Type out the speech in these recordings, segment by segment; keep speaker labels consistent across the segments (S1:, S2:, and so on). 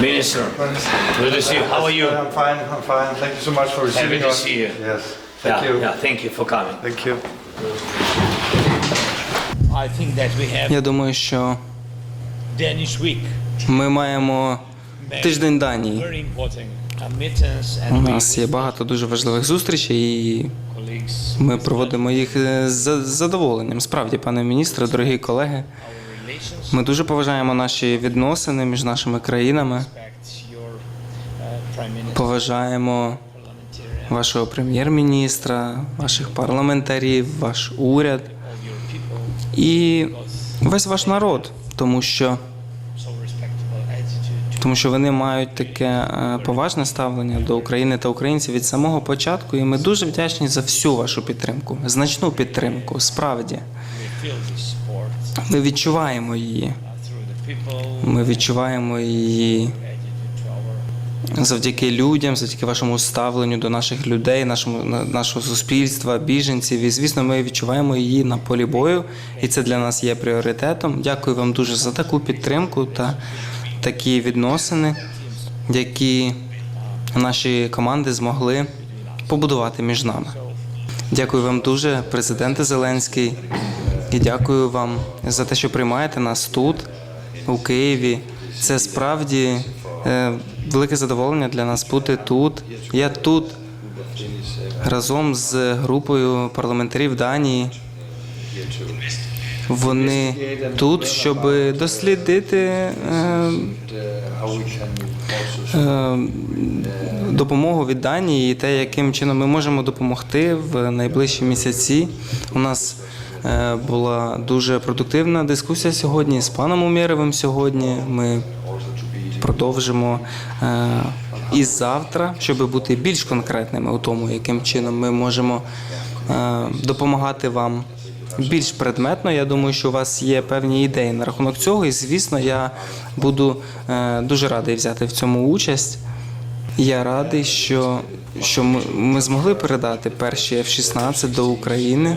S1: Minister, good to see you. How are you?
S2: I'm fine, I'm fine. Thank you so much for receiving Happy
S1: to
S2: us.
S1: see you.
S2: Yes, thank
S1: yeah,
S2: you.
S1: yeah, thank you for coming.
S2: Thank you.
S1: I think that we have
S3: Я думаю, що
S1: Danish week.
S3: ми маємо тиждень Данії.
S1: Very important uh, meetings
S3: У
S1: we
S3: нас є багато дуже важливих зустрічей, і
S1: colleagues
S3: ми проводимо їх е, з задоволенням. Справді, пане міністре, дорогі колеги, ми дуже поважаємо наші відносини між нашими країнами. Поважаємо вашого прем'єр-міністра, ваших парламентарів, ваш уряд і весь ваш народ, тому що тому що вони мають таке е, поважне ставлення до України та українців від самого початку, і ми дуже вдячні за всю вашу підтримку, значну підтримку. Справді, ми відчуваємо її. Ми відчуваємо її завдяки людям, завдяки вашому ставленню до наших людей, нашому на- нашого суспільства, біженців. І звісно, ми відчуваємо її на полі бою, і це для нас є пріоритетом. Дякую вам дуже за таку підтримку та такі відносини, які наші команди змогли побудувати між нами. Дякую вам дуже, президенте Зеленський, і дякую вам за те, що приймаєте нас тут, у Києві. Це справді е, велике задоволення для нас бути тут. Я тут разом з групою парламентарів Данії. Вони тут, щоб дослідити е, е, допомогу від Данії і те, яким чином ми можемо допомогти в найближчі місяці. У нас е, була дуже продуктивна дискусія сьогодні з паном Умєровим сьогодні. Ми продовжимо і завтра, щоб бути більш конкретними у тому, яким чином ми можемо допомагати вам. Більш предметно, я думаю, що у вас є певні ідеї на рахунок цього, і звісно, я буду е, дуже радий взяти в цьому участь. Я радий, що, що ми, ми змогли передати перші F-16 до України.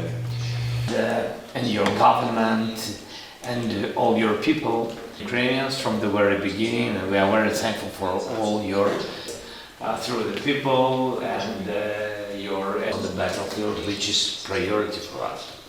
S1: uh, and uh, all your people, Ukrainians, from the very beginning. And we are very thankful for all your uh, through the people and uh, your on the battlefield, which is priority for us.